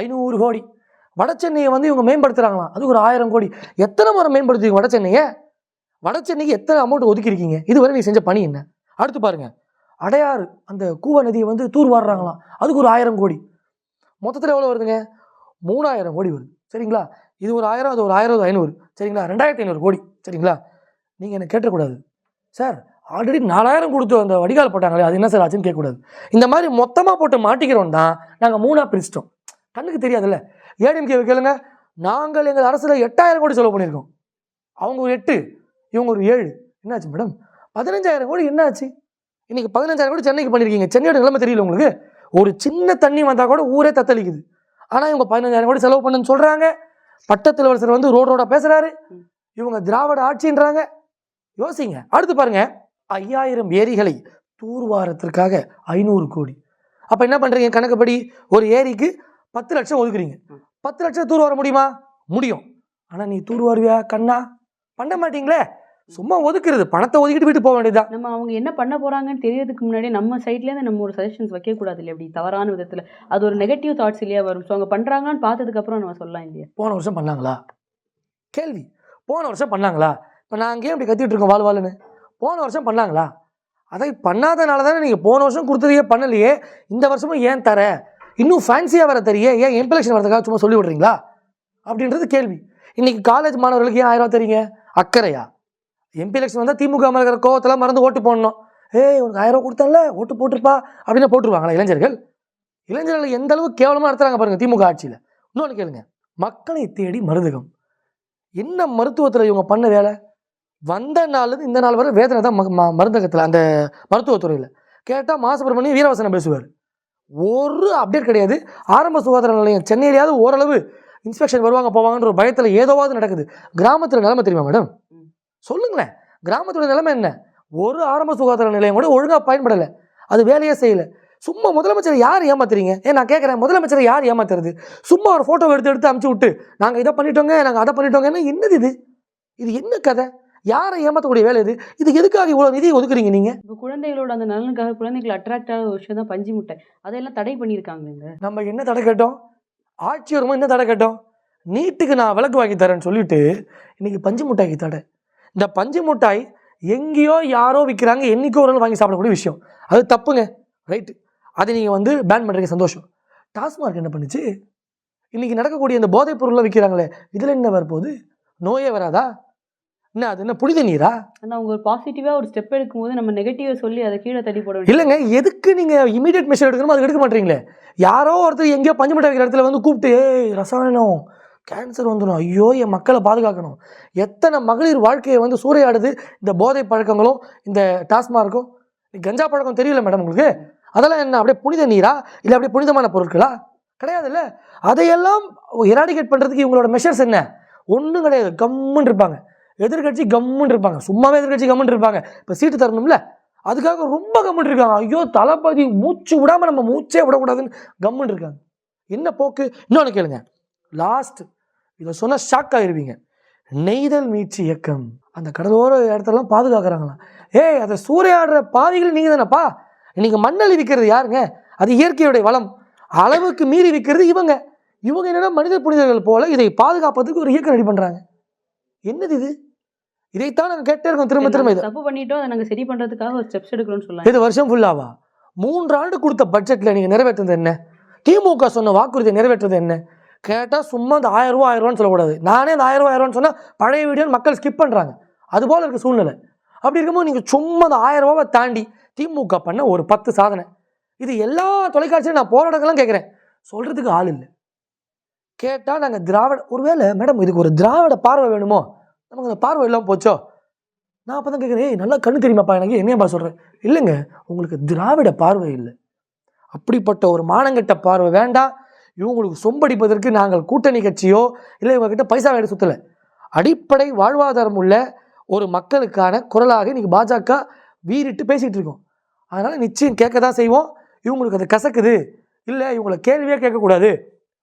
S1: ஐநூறு கோடி. வட சென்னையை வந்து இவங்க மேம்படுத்துகிறாங்களாம் அது ஒரு ஆயிரம் கோடி. எத்தனை முறை மேம்படுத்துவீங்க வட சென்னையை? வட சென்னைக்கு எத்தனை அமௌண்ட் ஒதுக்கியிருக்கீங்க? இதுவரை நீ செஞ்ச பணி என்ன? அடுத்து பாருங்க. அடையாறு அந்த கூவ நதியை வந்து தூர் வாடுறாங்களாம் அதுக்கு ஒரு ஆயிரம் கோடி. மொத்தத்தில் எவ்வளோ வருதுங்க? மூணாயிரம் கோடி வருது. சரிங்களா? இது ஒரு ஆயிரம் அது ஒரு ஆயிரம் அது ஐநூறு. சரிங்களா? ரெண்டாயிரத்தி ஐநூறு கோடி. சரிங்களா? நீங்கள் என்ன கேட்டக்கூடாது. சார் ஆல்ரெடி நாலாயிரம் கொடுத்து அந்த வடிகால் போட்டாங்களே அது என்ன சார் ஆச்சுன்னு கேட்கக்கூடாது. இந்த மாதிரி மொத்தமாக போட்டு மாட்டிக்கிறோம் தான் நாங்கள் மூணாக பிரிச்சிட்டோம். கண்ணுக்கு தெரியாதுல்ல. ஏடிஎம்கே கேளுங்க. நாங்கள் எங்கள் அரசில் எட்டாயிரம் கோடி செலவு பண்ணியிருக்கோம். அவங்க ஒரு எட்டு இவங்க ஒரு ஏழு. என்னாச்சு மேடம்? பதினஞ்சாயிரம் கோடி என்னாச்சு? இன்றைக்கி பதினஞ்சாயிரம் கோடி சென்னைக்கு பண்ணியிருக்கீங்க சென்னையோட நிலைமை தெரியல உங்களுக்கு? ஒரு சின்ன தண்ணி வந்தால் கூட ஊரே தத்தளிக்குது. ஆனால் இவங்க பதினஞ்சாயிரம் கோடி செலவு பண்ணுன்னு சொல்கிறாங்க பட்டத்தில் இளவரசர் வந்து ரோடு ரோடாக பேசுகிறாரு இவங்க திராவிட ஆட்சின்றாங்க. யோசிங்க. அடுத்து பாருங்க. ஐயாயிரம் ஏரிகளை தூர்வாரத்திற்காக ஐநூறு கோடி. அப்போ என்ன பண்ணுறீங்க கணக்குப்படி ஒரு ஏரிக்கு பத்து லட்சம் ஒதுக்குறீங்க. பத்து லட்சம் தூர் வர முடியுமா? முடியும். ஆனால் நீ தூர் வருவியா கண்ணா? பண்ண மாட்டீங்களே? சும்மா ஒதுக்குறது பணத்தை ஒதுக்கிட்டு வீட்டு போக வேண்டியதுதான்.
S2: நம்ம அவங்க என்ன பண்ண போறாங்கன்னு தெரியறதுக்கு முன்னாடி நம்ம சைட்லேருந்து நம்ம ஒரு சஜஷன்ஸ் வைக்கக்கூடாது இல்லையா இப்படி தவறான விதத்தில். அது ஒரு நெகட்டிவ் தாட்ஸ் இல்லையா வரும். ஸோ அவங்க பண்ணுறாங்கன்னு பார்த்ததுக்கு அப்புறம் நம்ம சொல்லலாம் இல்லையா?
S1: போன வருஷம் பண்ணாங்களா? கேள்வி. போன வருஷம் பண்ணாங்களா? இப்போ நான் அங்கேயே இப்படி கத்திட்டு இருக்கோம் வாழ் வாழ்னு போன வருஷம் பண்ணாங்களா? அதை பண்ணாதனால தானே நீங்கள் போன வருஷம் கொடுத்ததையே பண்ணலையே. இந்த வருஷமும் ஏன் தர? இன்னும் ஃபேன்சியாக வர தெரிய? ஏன் எம்பலெக்ஷன் வரதுக்காக சும்மா சொல்லி விடுறீங்களா அப்படின்றது கேள்வி. இன்னைக்கு காலேஜ் மாணவர்களுக்கு ஏன் ஆயிரம் ரூபா தரீங்க? அக்கறையா? எம்பி எலெக்ஷன் வந்தால் திமுக மேல இருக்கிற கோவத்தெல்லாம் மறந்து ஓட்டு போடணும். ஏய் உனக்கு ஆயிரம் ரூபா கொடுத்தால ஓட்டு போட்டிருப்பா அப்படின்னு போட்டுருவாங்களா இளைஞர்கள்? இளைஞர்கள் எந்த அளவுக்கு கேவலமாக நடத்துகிறாங்க பாருங்கள் திமுக ஆட்சியில். இன்னொன்று கேளுங்க மக்களை தேடி மருதகம். என்ன மருத்துவத்தில் இவங்க பண்ண வேலை? வந்த நாள்லேருந்து இந்த நாள் வரை வேதனை தான் ம- மருந்தகத்தில் அந்த மருத்துவத்துறையில். கேட்டால் மாசுப்பிரமணியம் வீரவசனம் பேசுவார். ஒரு அப்டேட் கிடையாது. ஆரம்ப சுகாதார நிலையம் சென்னையிலேயாவது ஓரளவு இன்ஸ்பெக்ஷன் வருவாங்க போவாங்கன்ற ஒரு பயத்தில் ஏதோவாது நடக்குது. கிராமத்தில் நிலைமை தெரியுமா மேடம்? சொல்லுங்களேன். கிராமத்தோட நிலைமை என்ன? ஒரு ஆரம்ப சுகாதார நிலையம் கூட ஒழுங்காக பயன்படலை. அது வேலையே செய்யலை. சும்மா முதலமைச்சரை யார் ஏமாத்துறீங்க? ஏன் நான் கேட்குறேன். முதலமைச்சரை யார் ஏமாத்துறது? சும்மா ஒரு ஃபோட்டோ எடுத்து எடுத்து அமுச்சு விட்டு நாங்கள் இதை பண்ணிட்டோங்க நாங்கள் அதை பண்ணிட்டோங்கன்னா என்னது இது? இது என்ன கதை? யாரை ஏமாற்றக்கூடிய வேலை இது? இது எதுக்காக இவ்வளோ நிதி ஒதுக்குறீங்க நீங்கள்
S2: இப்போ குழந்தைகளோட அந்த நலனுக்காக குழந்தைகள் அட்ராக்ட் ஆகிற ஒரு விஷயம் தான் பஞ்சு முட்டை. அதையெல்லாம் தடை பண்ணியிருக்காங்க
S1: நம்ம என்ன தடை கேட்டோம்? ஆட்சி வருமோ என்ன தடை கேட்டோம்? நீட்டுக்கு நான் விளக்கு வாங்கி தரேன்னு சொல்லிட்டு இன்னைக்கு பஞ்சு மிட்டாய்க்கு தடை. இந்த பஞ்சு மிட்டாய் எங்கேயோ யாரோ விற்கிறாங்க என்னைக்கோ ஒரு நாள் வாங்கி சாப்பிடக்கூடிய விஷயம். அது தப்புங்க ரைட்டு அதை நீங்கள் வந்து பேன் பண்ணுறீங்க சந்தோஷம். டாஸ்மார்க் என்ன பண்ணுச்சு? இன்னைக்கு நடக்கக்கூடிய இந்த போதைப் பொருள்லாம் விற்கிறாங்களே இதில் என்ன வரப்போகுது? நோயே வராதா? என்ன அது என்ன புனித நீரா?
S2: அவங்க ஒரு பாசிட்டிவாக ஒரு ஸ்டெப் எடுக்கும்போது நம்ம நெகட்டிவை சொல்லி அதை கீழே தள்ளி போட வேண்டியது.
S1: இல்லைங்க எதுக்கு நீங்கள் இமீடியட் மெஷர் எடுக்கணுமோ அது எடுக்க மாட்டீங்களே? யாரோ ஒருத்தர் எங்கேயோ பஞ்சு மிட்டாய் வைக்கிற இடத்துல வந்து கூப்பிட்டு ரசாயனம் கேன்சர் வந்துடும் ஐயோ என் மக்களை பாதுகாக்கணும். எத்தனை மகளிர் வாழ்க்கையை வந்து சூறையாடுது இந்த போதை பழக்கங்களும் இந்த டாஸ்மார்க்கும் கஞ்சா பழக்கம் தெரியல மேடம் உங்களுக்கு? அதெல்லாம் என்ன அப்படியே புனித நீரா? இல்லை அப்படியே புனிதமான பொருட்களா? கிடையாதுல்ல? அதையெல்லாம் எராடிகேட் பண்ணுறதுக்கு இவங்களோட மெஷர்ஸ் என்ன? ஒன்றும் கிடையாது. கம்முன்னு இருப்பாங்க. எதிர்கட்சி கம்முன்னு இருப்பாங்க. சும்மாவே எதிர்கட்சி கம்முன்னு இருப்பாங்க. இப்போ சீட்டு தரணும்ல? அதுக்காக ரொம்ப கம்முன்னு இருக்காங்க. ஐயோ தளபதி மூச்சு விடாமல் நம்ம மூச்சே விடக்கூடாதுன்னு கம்முன்னு இருக்காங்க. என்ன போக்கு? இன்னொன்று கேளுங்க. லாஸ்ட் இதை சொன்னால் ஷாக் ஆயிருவீங்க. நெய்தல் மீட்சி இயக்கம். அந்த கடலோர இடத்தெல்லாம் பாதுகாக்கிறாங்களாம் ஏய் அதை சூறையாடுற பாவிகள் நீங்கள் தானேப்பா? இன்னைக்கு மண்ணள்ளி விற்கிறது யாருங்க? அது இயற்கையுடைய வளம். அளவுக்கு மீறி விற்கிறது இவங்க. இவங்க என்னன்னா மனித புனிதர்கள் போல இதை பாதுகாப்பதுக்கு ஒரு இயக்கம் ரெடி பண்ணுறாங்க என்னது இது? இதைத்தான் நாங்கள் கேட்டே இருக்கோம் திரும்ப திரும்ப இதை.
S2: தப்பு பண்ணிட்டோம் அதை நாங்கள் சரி பண்ணுறதுக்காக ஒரு ஸ்டெப்ஸ் எடுக்கணும்னு சொல்லலாம்.
S1: இது வருஷம் ஃபுல்லாவா மூன்று ஆண்டு கொடுத்த பட்ஜெட்டில் நீங்கள் நிறைவேற்றுறது என்ன? திமுக சொன்ன வாக்குறுதியை நிறைவேற்றுறது என்ன? கேட்டால் சும்மா அந்த ஆயிரம் ரூபா ஆயிரம் ரூபான்னு சொல்லக்கூடாது. நானே அந்த ஆயிரம் ரூபா சொன்னால் பழைய வீடியோ மக்கள் ஸ்கிப் பண்ணுறாங்க அதுபோல் இருக்க சூழ்நிலை. அப்படி இருக்கும்போது நீங்கள் சும்மா அந்த ஆயிரம் ரூபாவை தாண்டி திமுக பண்ண ஒரு பத்து சாதனை. இது எல்லா தொலைக்காட்சியும் நான் போராட்டங்கள்லாம் கேட்குறேன். சொல்கிறதுக்கு ஆள் இல்லை. கேட்டால் நாங்கள் திராவிட ஒருவேளை மேடம் இதுக்கு ஒரு திராவிட பார்வை வேணுமோ? நமக்கு அந்த பார்வை இல்லாமல் போச்சோ? நான் அப்போ தான் கேட்குறேன் நல்லா கண்ணு தெரியுமாப்பா? எனக்கு என்னையப்பா சொல்கிறேன் இல்லைங்க உங்களுக்கு திராவிட பார்வை இல்லை. அப்படிப்பட்ட ஒரு மானங்கட்ட பார்வை வேண்டாம். இவங்களுக்கு சொம்படிப்பதற்கு நாங்கள் கூட்டணி கட்சியோ இல்லை இவங்ககிட்ட பைசா வேண்டி சுற்றலை அடிப்படை வாழ்வாதாரம் உள்ள ஒரு மக்களுக்கான குரலாக இன்றைக்கி பாஜக வீறிட்டு பேசிகிட்டு இருக்கோம். அதனால் நிச்சயம் கேட்க தான் செய்வோம். இவங்களுக்கு அது கசக்குது. இல்லை இவங்களை கேள்வியே கேட்கக்கூடாது.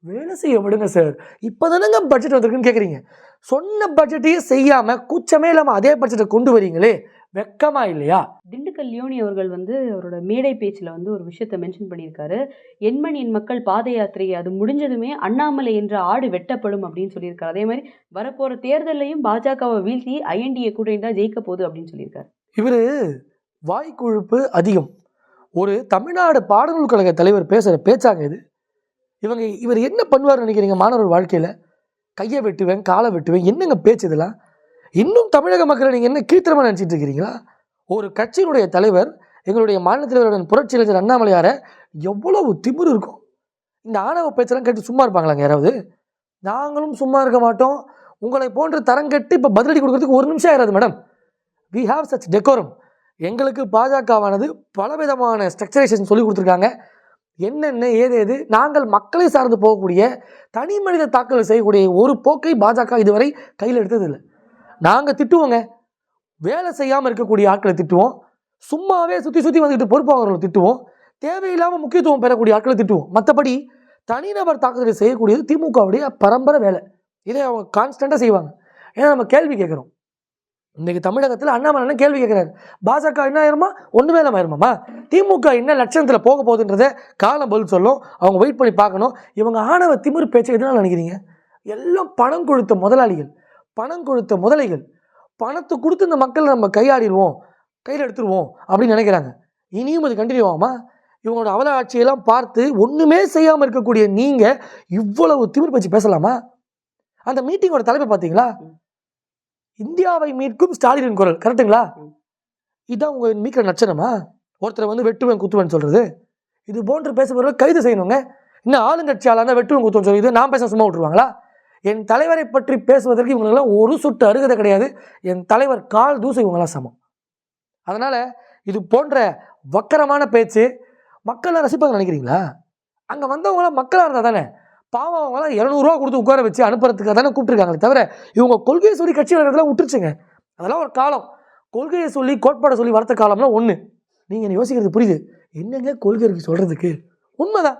S1: வேலை செய்ய விடுங்க சார் இப்போ தானேங்க பட்ஜெட் வந்திருக்குன்னு கேட்குறீங்க சொன்ன பட்ஜெட்டையே செய்யாமல் கூச்சமே இல்லாமல் அதே பட்ஜெட்டை கொண்டு வரீங்களே. வெக்கமா இல்லையா?
S2: திண்டுக்கல் லியோனி அவர்கள் வந்து அவரோட மேடை பேச்சில் வந்து ஒரு விஷயத்தை மென்ஷன் பண்ணியிருக்காரு. எண்மண் என் மக்கள் பாத யாத்திரை அது முடிஞ்சதுமே அண்ணாமலை என்ற ஆடு வெட்டப்படும் அப்படின்னு சொல்லியிருக்காரு. அதே மாதிரி வரப்போகிற தேர்தலையும் பாஜகவை வீழ்த்தி ஐஎன்டிஏ கூட்டணி தான் ஜெயிக்க போகுது அப்படின்னு சொல்லியிருக்காரு.
S1: இவர் வாய்க்கொழுப்பு அதிகம். ஒரு தமிழ்நாடு பாடநூல் கழக தலைவர் பேசுகிற பேச்சாங்க இது. இவங்க இவர் என்ன பண்ணுவார் நினைக்கிறீங்க? மாணவர் வாழ்க்கையில்? கையை வெட்டுவேன் காலை வெட்டுவேன் என்னங்க பேச்சு இதெல்லாம்? இன்னும் தமிழக மக்களை நீங்கள் என்ன கீழ்த்தரமாக நினச்சிட்டு இருக்கிறீங்களா? ஒரு கட்சியினுடைய தலைவர் எங்களுடைய மாநில தலைவருடன் புரட்சி இளைஞர் அண்ணாமலையாரை எவ்வளவு திமிர் இருக்கும். இந்த ஆணவ பேச்செல்லாம் கேட்டு சும்மா இருப்பாங்களாங்க யாராவது? நாங்களும் சும்மா இருக்க மாட்டோம். உங்களை போன்ற தரம் கட்டி இப்போ பதிலடி கொடுக்கறதுக்கு ஒரு நிமிஷம் ஆயிராது madam we have such decorum எங்களுக்கு பாஜகவானது பலவிதமான ஸ்ட்ரக்சரைசேஷன் சொல்லி கொடுத்துருக்காங்க. என்னென்ன ஏது ஏது நாங்கள் மக்களை சார்ந்து போகக்கூடிய தனி மனித தாக்கல் செய்யக்கூடிய ஒரு போக்கை பாஜக இதுவரை கையில் எடுத்ததில்லை. நாங்கள் திட்டுவோங்க. வேலை செய்யாமல் இருக்கக்கூடிய ஆட்களை திட்டுவோம். சும்மாவே சுற்றி சுற்றி வந்துக்கிட்டு பொறுப்பாளர்களை திட்டுவோம். தேவையில்லாமல் முக்கியத்துவம் பெறக்கூடிய ஆட்களை திட்டுவோம். மற்றபடி தனிநபர் தாக்குதலை செய்யக்கூடியது திமுகவுடைய பரம்பரை வேலை. இதை அவங்க கான்ஸ்டண்ட்டாக செய்வாங்க. ஏன்னா நம்ம கேள்வி கேட்குறோம். இன்றைக்கி தமிழகத்தில் அண்ணாமலை கேள்வி கேட்குறாரு. பாஜக என்ன ஆயிருமா? ஒன்றுமே இல்லாமல் ஆயிருமாமா? திமுக என்ன லட்சணத்தில் போக போகுதுன்றதை காலம் பதில் சொல்லும். அவங்க வெயிட் பண்ணி பார்க்கணும். இவங்க ஆணவ திமிரு பேச்சை எதனால் நினைக்கிறீங்க? எல்லாம் பணம் கொடுத்த முதலாளிகள். பணம் கொடுத்த முதலைகள். பணத்தை கொடுத்து இந்த மக்களை நம்ம கையாடிடுவோம் கையில் எடுத்துருவோம் அப்படின்னு நினைக்கிறாங்க. இனியும் அது கண்டினியூ ஆகுமா? இவங்களோட அவல ஆட்சியெல்லாம் பார்த்து ஒன்றுமே செய்யாமல் இருக்கக்கூடிய நீங்கள் இவ்வளவு திமிர் பேச்சு பேசலாமா? அந்த மீட்டிங்கோட தலைப்பை பார்த்தீங்களா? இந்தியாவை மீட்கும் ஸ்டாலினின் குரல். கரெக்ட்டுங்களா?
S2: ம்.
S1: இதான் உங்க மீட்கிற லட்சணமா ஒருத்தரை வந்து வெட்டுவேன் குத்துவேன் சொல்றது. இது போன்று பேசுபவர்கள் கைது செய்யணுங்க. இன்னும் ஆளுங்கட்சி ஆளாக இருந்தால் வெட்டுவேன் குத்துவேன் சொல்லி இது நான் பேச சும்மா விட்டுருவாங்களா? என் தலைவரை பற்றி பேசுவதற்கு இவங்களெல்லாம் ஒரு சுட்டு அருகதை கிடையாது. என் தலைவர் கால் தூசு இவங்களாம் சமம். அதனால் இது போன்ற வக்கரமான பேச்சு மக்கள் ரசிப்பாங்க நினைக்கிறீங்களா? அங்கே வந்தவங்களாம் மக்களாக இருந்தால் தானே? பாவம் அவங்களாம் இரநூறுவா கொடுத்து உட்கார வச்சு அனுப்புறதுக்காக தானே கூப்பிட்டுருக்காங்களே தவிர இவங்க கொள்கையை சொல்லி கட்சி வளர்றதுலாம் விட்டுருச்சுங்க அதெல்லாம் ஒரு காலம். கொள்கையை சொல்லி கோட்பாடை சொல்லி வளர்த்த காலம்லாம் ஒன்று நீங்கள் யோசிக்கிறது புரியுது? என்னங்க கொள்கை இருக்கு சொல்கிறதுக்கு உண்மைதான்.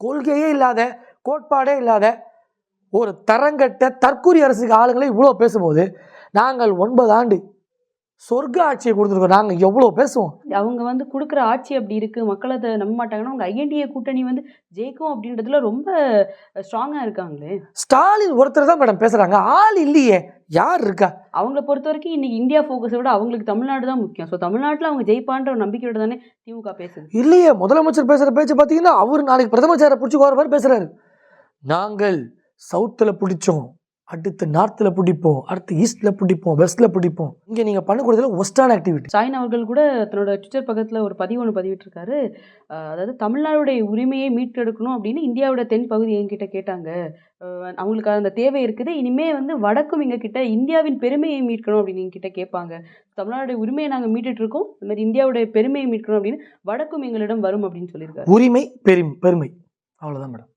S1: கொள்கையே இல்லாத கோட்பாடே இல்லாத ஒரு தரங்கட்ட தற்கூரி அரசுக்கு ஆளுங்களை இவ்வளோ பேசும்போது நாங்கள் ஒன்பது ஆண்டு சொர்க்க ஆட்சியை கொடுத்துருக்கோம். நாங்கள் எவ்வளோ பேசுவோம்?
S2: அவங்க வந்து கொடுக்குற ஆட்சி அப்படி இருக்கு. மக்கள் அதை நம்ப மாட்டாங்கன்னா அவங்க ஐஎன்டிஏ கூட்டணி வந்து ஜெயிக்கும் அப்படின்றதுல ரொம்ப ஸ்ட்ராங்கா இருக்காங்களே.
S1: ஸ்டாலின் ஒருத்தர் தான் மேடம் பேசுகிறாங்க ஆள் இல்லையே. யார் இருக்கா?
S2: அவங்கள பொறுத்த வரைக்கும் இன்னைக்கு இந்தியா ஃபோக்கஸை விட அவங்களுக்கு தமிழ்நாடு தான் முக்கியம். ஸோ தமிழ்நாட்டில் அவங்க ஜெயிப்பான்ற ஒரு நம்பிக்கையோட தானே திமுக பேசுது.
S1: இல்லையே. முதலமைச்சர் பேசுகிற பேச்சு பார்த்தீங்கன்னா அவர் நாளைக்கு பிரதமர் சேரை பிடிச்சி போகிற மாதிரி பேசுகிறாரு நாங்கள் சவுத்தில் பிடிச்சோம் அடுத்து நார்த்தில் பிடிப்போம் அடுத்து ஈஸ்டில் பிடிப்போம் வெஸ்ட்டில் பிடிப்போம். இங்கே நீங்கள் பண்ணக்கூடியதுல ஒஸ்டான ஆக்டிவிட்டி
S2: ஸ்டாலின் அவர்கள் கூட தன்னோட ட்விட்டர் பக்கத்தில் ஒரு பதிவு ஒன்று பதிவிட்டிருக்காரு அதாவது தமிழ்நாடுடைய உரிமையை மீட்டெடுக்கணும் அப்படின்னு இந்தியாவோட தென் பகுதி என்கிட்ட கேட்டாங்க. அவங்களுக்கு அந்த தேவை இருக்குது. இனிமே வந்து வடக்கும் எங்க கிட்ட இந்தியாவின் பெருமையை மீட்கணும் அப்படின்னு எங்ககிட்ட கேட்பாங்க. தமிழ்நாடுடைய உரிமையை நாங்கள் மீட்டுட்டு இருக்கோம் இந்த மாதிரி இந்தியாவுடைய பெருமையை மீட்கணும் அப்படின்னு வடக்கும் எங்களிடம் வரும் அப்படின்னு சொல்லியிருக்காரு.
S1: உரிமை பெரும் பெருமை. அவ்வளோதான் மேடம்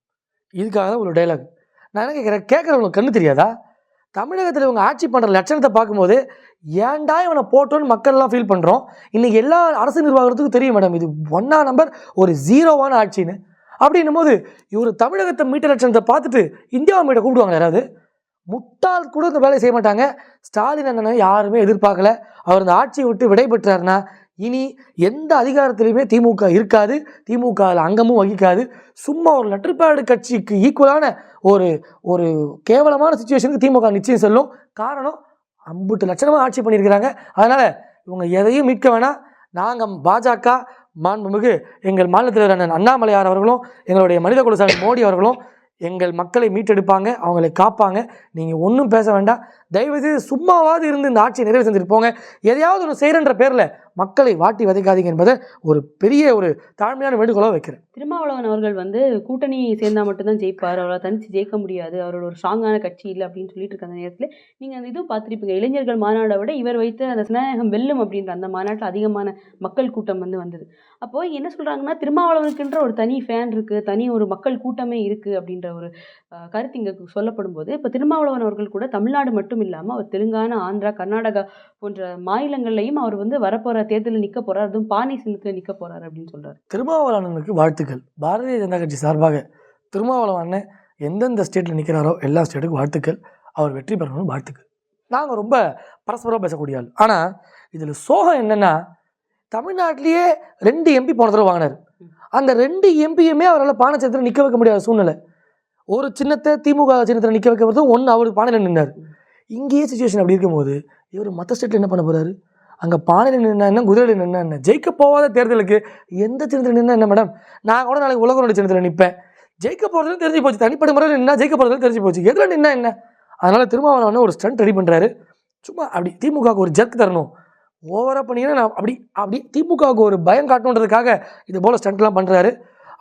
S1: இதுக்காக தான் ஒரு டைலாக் நான் என்ன கேட்குறேன் கேட்குறவங்களுக்கு கண்ணு தெரியாதா? தமிழகத்தில் இவங்க ஆட்சி பண்ணுற லட்சணத்தை பார்க்கும்போது ஏன்டா இவனை போட்டோன்னு மக்கள்லாம் ஃபீல் பண்ணுறோம் இன்றைக்கி எல்லா அரசு நிர்வாகத்துக்கும் தெரியும் மேடம் இது ஒன்றா நம்பர் ஒரு ஜீரோவான ஆட்சின்னு. அப்படின்னும் போது இவர் தமிழகத்தை மீட்ட லட்சணத்தை பார்த்துட்டு இந்தியாவை மீட்ட கூப்பிடுவாங்க யாராவது? முட்டாள் கூட இந்த வேலையை செய்ய மாட்டாங்க. ஸ்டாலின் அண்ணனை யாருமே எதிர்பார்க்கல. அவர் இந்த ஆட்சியை விட்டு விடைபெற்றாருன்னா இனி எந்த அதிகாரத்திலையுமே திமுக இருக்காது திமுக அதில் அங்கமும் வகிக்காது. சும்மா ஒரு லெட்டர்பேடு கட்சிக்கு ஈக்குவலான ஒரு ஒரு கேவலமான சுச்சுவேஷனுக்கு திமுக நிச்சயம் செல்லும். காரணம் அம்புட்டு லட்சணமாக ஆட்சி பண்ணியிருக்கிறாங்க. அதனால் இவங்க எதையும் மீட்க வேணாம். நாங்கள் பாஜக மாண்புமிகு எங்கள் மாநிலத்தில் அண்ணன் அண்ணாமலையார் அவர்களும் எங்களுடைய மனித குலசாமி மோடி அவர்களும் எங்கள் மக்களை மீட்டெடுப்பாங்க அவங்களை காப்பாங்க. நீங்கள் ஒன்றும் பேச வேண்டாம். தயவுசெய்து சும்மாவாவது இருந்து இந்த ஆட்சியை நிறைவு செஞ்சுட்டு போங்க. எதையாவது ஒன்று செய்கிறன்ற பேரில் மக்களை வாட்டி வதைக்காதீங்க என்பதை ஒரு பெரிய ஒரு தாழ்மையான வேண்டுகோளாக வைக்கிறேன்.
S2: திருமாவளவன் அவர்கள் வந்து கூட்டணி சேர்ந்தா மட்டும்தான் ஜெயிப்பார். அவரால் தனித்து ஜெயிக்க முடியாது. அவரோட ஒரு ஸ்ட்ராங்கான கட்சி இல்லை அப்படின்னு சொல்லிட்டு இருக்க அந்த நேரத்தில். நீங்கள் அந்த இதுவும் பார்த்துருப்பீங்க. இளைஞர்கள் மாநாடை விட இவர் வைத்த அந்த ஸ்நேகம் வெல்லும் அப்படின்ற அந்த மாநாட்டில் அதிகமான மக்கள் கூட்டம் வந்து வந்தது. அப்போது என்ன சொல்கிறாங்கன்னா திருமாவளவனுக்குன்ற ஒரு தனி ஃபேன் இருக்குது தனி ஒரு மக்கள் கூட்டமே இருக்குது அப்படின்ற ஒரு கருத்து இங்கே சொல்லப்படும் போது இப்போ திருமாவளவன் அவர்கள் கூட தமிழ்நாடு மட்டும் இல்லாமல் அவர் தெலுங்கானா ஆந்திரா கர்நாடகா போன்ற மாநிலங்கள்லையும் அவர் வந்து வரப்போகிற வரப்போற தேர்தலில் நிற்க போறார் அதுவும் பாணி சின்னத்தில் நிற்க போறார் அப்படின்னு சொல்றாரு.
S1: திருமாவளவனுக்கு வாழ்த்துக்கள். பாரதிய ஜனதா கட்சி சார்பாக திருமாவளவன் எந்தெந்த ஸ்டேட்டில் நிற்கிறாரோ எல்லா ஸ்டேட்டுக்கும் வாழ்த்துக்கள். அவர் வெற்றி பெறணும்னு வாழ்த்துக்கள். நாங்கள் ரொம்ப பரஸ்பரம் பேசக்கூடிய ஆள். ஆனால் இதில் சோகம் என்னென்னா தமிழ்நாட்டிலேயே ரெண்டு எம்பி போன தடவை வாங்கினார். அந்த ரெண்டு எம்பியுமே அவரால் பானச்சத்திரம் நிற்க வைக்க முடியாத சூழ்நிலை. ஒரு சின்னத்தை திமுக சின்னத்தில் நிற்க வைக்கிறதும் ஒன்று அவர் பானையில் நின்றார் இங்கேயே சுச்சுவேஷன் அப்படி இருக்கும்போது இவர் மற்ற ஸ்டேட்டில் என்ன பண்ண போகிறாரு அங்கே பானையில் நின்னா என்ன குதிரையில் நின்னா என்ன? ஜெயிக்க போகாத தேர்தலுக்கு எந்த சின்னத்தில் நின்னா என்ன மேடம் நான் கூட நாளைக்கு உலகோட சின்னத்தில் நிற்பேன் ஜெயிக்க போகிறதுல தெரிஞ்சு போச்சு. தனிப்பட்ட முறையில் நின்னா ஜெயிக்க போகிறதுல தெரிஞ்சு போச்சு. எதில் நின்னா என்ன? அதனால் திருமாவளவன் ஒரு ஸ்டண்ட் ரெடி பண்ணுறாரு சும்மா அப்படி திமுகவுக்கு ஒரு ஜர்க் தரணும். ஓவராக பண்ணிங்கன்னா நான் அப்படி அப்படி திமுகவுக்கு ஒரு பயம் காட்டணுன்றதுக்காக இது போல் ஸ்டண்ட்லாம் பண்ணுறாரு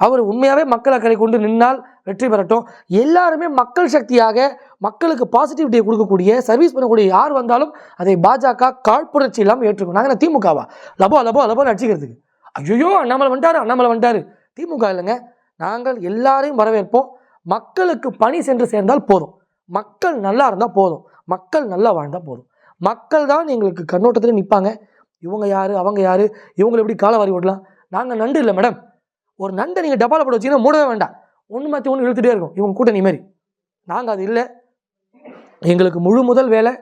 S1: அவர் உண்மையாகவே மக்கள் அக்கறை கொண்டு நின்னால் வெற்றி பெறட்டும். எல்லாருமே மக்கள் சக்தியாக மக்களுக்கு பாசிட்டிவிட்டியை கொடுக்கக்கூடிய சர்வீஸ் பண்ணக்கூடிய யார் வந்தாலும் அதை பாஜக காழ்ப்புணர்ச்சி இல்லாமல் ஏற்றுக்கும். நாங்கள் திமுகவா? லபோ லபோ லபோ அடிச்சுக்கிறதுக்கு. ஐயோ அண்ணாமலை வந்துட்டாரு அண்ணாமலை வந்துட்டாரு. திமுக இல்லைங்க. நாங்கள் எல்லாரையும் வரவேற்போம். மக்களுக்கு பணி சென்று சேர்ந்தால் போதும். மக்கள் நல்லா இருந்தால் போதும். மக்கள் நல்லா வாழ்ந்தால் போதும். மக்கள் தான் எங்களுக்கு கண்ணோட்டத்தில் நிற்பாங்க இவங்க யார் அவங்க யார் இவங்களை எப்படி காலை வாரி விடலாம் நாங்கள் நண்டு இல்லை மேடம் ஒரு நண்டை நீங்கள் டப்பாவில் போட்டு வச்சீங்கன்னா மூடவே வேண்டாம். ஒன்று மாற்றி ஒன்று இழுத்துட்டே இருக்கும். இவங்க கூட்டணி மாதிரி நாங்கள் அது இல்லை. எங்களுக்கு முழு முதல் வேலை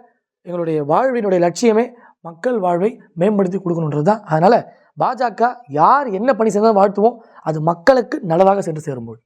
S1: எங்களுடைய வாழ்வினுடைய லட்சியமே மக்கள் வாழ்வை மேம்படுத்தி கொடுக்கணுன்றது தான் அதனால் பாஜக யார் என்ன பணி செய்தால் வாழ்த்துவோம். அது மக்களுக்கு நல்லதாக சென்று சேரும்போது